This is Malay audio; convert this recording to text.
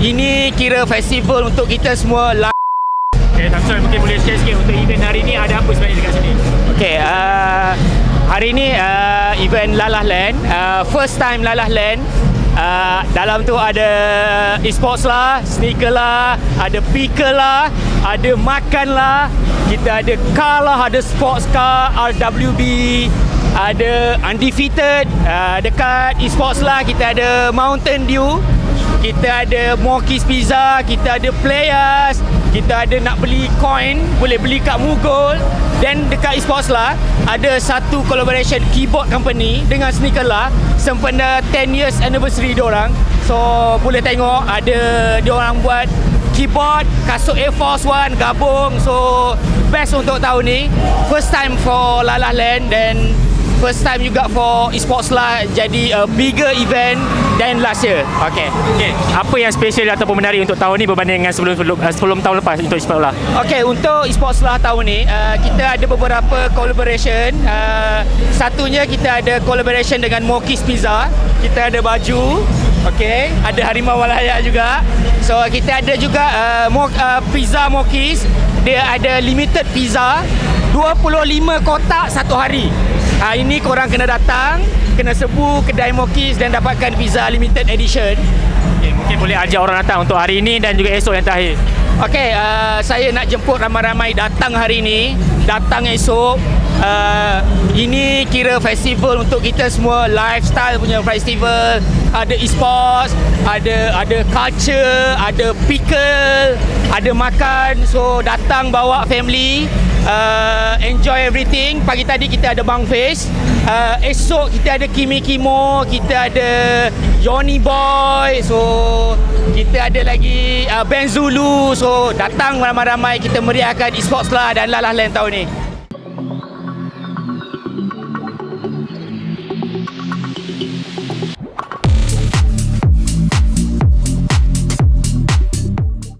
ini kira festival untuk kita semua live. Okay, Samson mungkin boleh share sikit untuk event hari ni ada apa sebenarnya dekat sini? Okay, uh, hari ni uh, event Lalah Land, uh, first time Lalah Land. Uh, dalam tu ada e-sports lah, sneaker lah, ada picker lah, ada makan lah, kita ada car lah, ada sports car, RWB, ada undefeated, uh, dekat e-sports lah kita ada Mountain Dew, kita ada Mokis Pizza, kita ada players, kita ada nak beli coin, boleh beli kat Mugol. Dan dekat esports lah, ada satu collaboration keyboard company dengan sneaker lah sempena 10 years anniversary diorang. So boleh tengok ada diorang buat keyboard, kasut Air Force One gabung. So best untuk tahun ni. First time for Lalah Land dan first time juga for esports lah jadi a bigger event than last year. Okay. Okay, apa yang special ataupun menarik untuk tahun ni berbanding dengan sebelum sebelum, uh, sebelum tahun lepas untuk e-sport lah? Okay, untuk esports lah tahun ni uh, kita ada beberapa collaboration. Uh, satunya kita ada collaboration dengan Mokis Pizza. Kita ada baju. Okay, ada Harimau Malaya juga. So kita ada juga uh, mo- uh, pizza Mokis. Dia ada limited pizza 25 kotak satu hari. Uh, ini korang kena datang, kena sebu kedai Mokis dan dapatkan pizza limited edition. Okay, mungkin boleh ajak orang datang untuk hari ni dan juga esok yang terakhir. Okey, uh, saya nak jemput ramai-ramai datang hari ini, datang esok. Uh, ini kira festival untuk kita semua, lifestyle punya festival. Ada e-sports, ada ada culture, ada pickle, ada makan. So datang bawa family, uh, enjoy everything. Pagi tadi kita ada Bang Face. Uh, esok kita ada Kimi Kimo, kita ada Johnny Boy. So kita ada lagi uh, Ben Zulu. So datang ramai-ramai kita meriahkan eSports lah dan lalah lain tahun ni.